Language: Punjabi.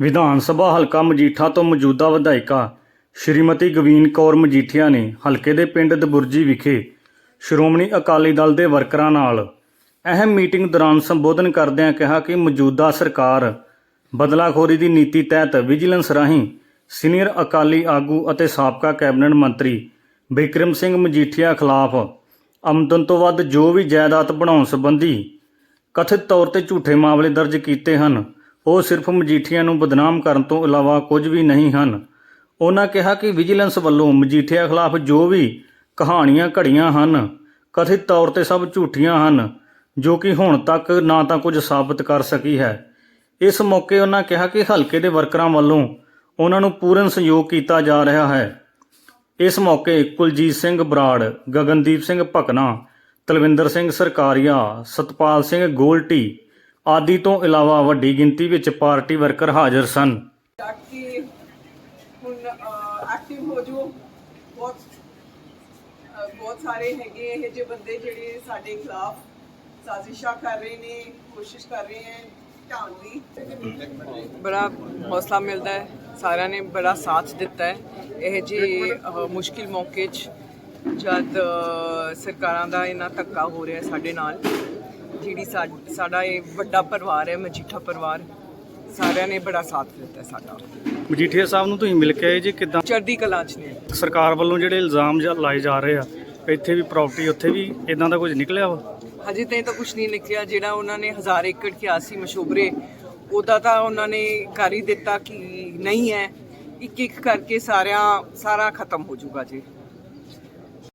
ਵਿਧਾਨ ਸਭਾ ਹਲਕਾ ਮਜੀਠਾ ਤੋਂ ਮੌਜੂਦਾ ਵਿਧਾਇਕਾ ਸ਼੍ਰੀਮਤੀ ਗਵੀਨ ਕੌਰ ਮਜੀਠੀਆ ਨੇ ਹਲਕੇ ਦੇ ਪਿੰਡ ਦਬੁਰਜੀ ਵਿਖੇ ਸ਼੍ਰੋਮਣੀ ਅਕਾਲੀ ਦਲ ਦੇ ਵਰਕਰਾਂ ਨਾਲ ਅਹਿਮ ਮੀਟਿੰਗ ਦੌਰਾਨ ਸੰਬੋਧਨ ਕਰਦਿਆਂ ਕਿਹਾ ਕਿ ਮੌਜੂਦਾ ਸਰਕਾਰ ਬਦਲਾਖੋਰੀ ਦੀ ਨੀਤੀ ਤਹਿਤ ਵਿਜੀਲੈਂਸ ਰਾਹੀਂ ਸੀਨੀਅਰ ਅਕਾਲੀ ਆਗੂ ਅਤੇ ਸਾਬਕਾ ਕੈਬਨਿਟ ਮੰਤਰੀ ਬਿਕਰਮ ਸਿੰਘ ਮਜੀਠੀਆ ਖਿਲਾਫ ਆਮਦਨ ਤੋਂ ਵੱਧ ਜੋ ਵੀ ਜਾਇਦਾਦ ਬਣਾਉਣ ਸੰਬੰਧੀ ਕਥਿਤ ਤੌਰ ਤੇ ਝੂਠੇ ਮਾਮਲੇ ਦਰਜ ਕੀਤੇ ਹਨ। ਉਹ ਸਿਰਫ ਮਜੀਠੀਆ ਨੂੰ ਬਦਨਾਮ ਕਰਨ ਤੋਂ ਇਲਾਵਾ ਕੁਝ ਵੀ ਨਹੀਂ ਹਨ। ਉਹਨਾਂ ਕਿਹਾ ਕਿ ਵਿਜੀਲੈਂਸ ਵੱਲੋਂ ਮਜੀਠੀਆ ਖਿਲਾਫ ਜੋ ਵੀ ਕਹਾਣੀਆਂ ਘੜੀਆਂ ਹਨ, ਕਥਿਤ ਤੌਰ ਤੇ ਸਭ ਝੂਠੀਆਂ ਹਨ, ਜੋ ਕਿ ਹੁਣ ਤੱਕ ਨਾ ਤਾਂ ਕੁਝ ਸਾਬਤ ਕਰ ਸਕੀ ਹੈ। ਇਸ ਮੌਕੇ ਉਹਨਾਂ ਕਿਹਾ ਕਿ ਹਲਕੇ ਦੇ ਵਰਕਰਾਂ ਵੱਲੋਂ ਉਹਨਾਂ ਨੂੰ ਪੂਰਨ ਸਹਿਯੋਗ ਕੀਤਾ ਜਾ ਰਿਹਾ ਹੈ। ਇਸ ਮੌਕੇ ਕੁਲਜੀਤ ਸਿੰਘ ਬਰਾੜ, ਗਗਨਦੀਪ ਸਿੰਘ ਭਕਨਾ, ਤਲਵਿੰਦਰ ਸਿੰਘ ਸਰਕਾਰੀਆ, ਸਤਪਾਲ ਸਿੰਘ ਗੋਲਟੀ ਆਦਿ ਤੋਂ ਇਲਾਵਾ ਵੱਡੀ ਗਿਣਤੀ ਵਿੱਚ ਪਾਰਟੀ ਵਰਕਰ ਹਾਜ਼ਰ ਸਨ। ਤਾਂ ਕਿ ਹੁਣ ਐਕਟਿਵ ਹੋ ਜੋ ਬਹੁਤ ਅਹ, ਬਹੁਤ ਸਾਰੇ ਹੈਗੇ ਇਹ ਜਿਹੇ ਬੰਦੇ ਜਿਹੜੇ ਸਾਡੇ ਖਿਲਾਫ ਸਾਜ਼ਿਸ਼ਾਂ ਕਰ ਰਹੇ ਨੇ ਕੋਸ਼ਿਸ਼ ਕਰ ਰਹੇ ਹੈ ਢਾਉਣ ਦੀ। ਬੜਾ ਹੌਸਲਾ ਮਿਲਦਾ ਹੈ। ਸਾਰਿਆਂ ਨੇ ਬੜਾ ਸਾਥ ਦਿੱਤਾ ਹੈ। ਇਹ ਜੀ ਮੁਸ਼ਕਿਲ ਮੌਕੇ 'ਚ ਜਦ ਅਹ, ਸਰਕਾਰਾਂ ਦਾ ਇੰਨਾ ਧੱਕਾ ਹੋ ਰਿਹਾ ਸਾਡੇ ਨਾਲ ਜਿਹੜੀ ਸਾਡਾ ਇਹ ਵੱਡਾ ਪਰਿਵਾਰ ਹੈ ਮਜੀਠਾ ਪਰਿਵਾਰ ਸਾਰਿਆਂ ਨੇ ਬੜਾ ਸਾਥ ਦਿੱਤਾ ਸਾਡਾ। ਮਜੀਠੀਆ ਸਾਹਿਬ ਨੂੰ ਤੁਸੀਂ ਮਿਲ ਕੇ ਆਏ ਜੀ ਕਿਦਾਂ? ਚੜ੍ਹਦੀ ਕਲਾ 'ਚ ਨੇ। ਸਰਕਾਰ ਵੱਲੋਂ ਜਿਹੜੇ ਇਲਜ਼ਾਮ ਲਾਏ ਜਾ ਰਹੇ ਆ ਇੱਥੇ ਵੀ ਪ੍ਰਾਪਰਟੀ ਉੱਥੇ ਵੀ ਇਦਾਂ ਦਾ ਕੁਝ ਨਿਕਲਿਆ ਵਾ? ਹਜੇ ਤਾਈਂ ਤਾਂ ਕੁਝ ਨਹੀਂ ਨਿਕਲਿਆ ਜਿਹੜਾ ਉਹਨਾਂ ਨੇ ਹਜ਼ਾਰ ਏਕੜ ਕਿਹਾ ਸੀ ਮਸ਼ਹੂਰੇ ਉਹਦਾ ਤਾਂ ਉਹਨਾਂ ਨੇ ਕਰ ਹੀ ਦਿੱਤਾ ਕਿ ਨਹੀਂ ਹੈ। ਇੱਕ ਇੱਕ ਕਰਕੇ ਸਾਰਿਆਂ ਸਾਰਾ ਖਤਮ ਹੋ ਜਾਊਗਾ ਜੀ।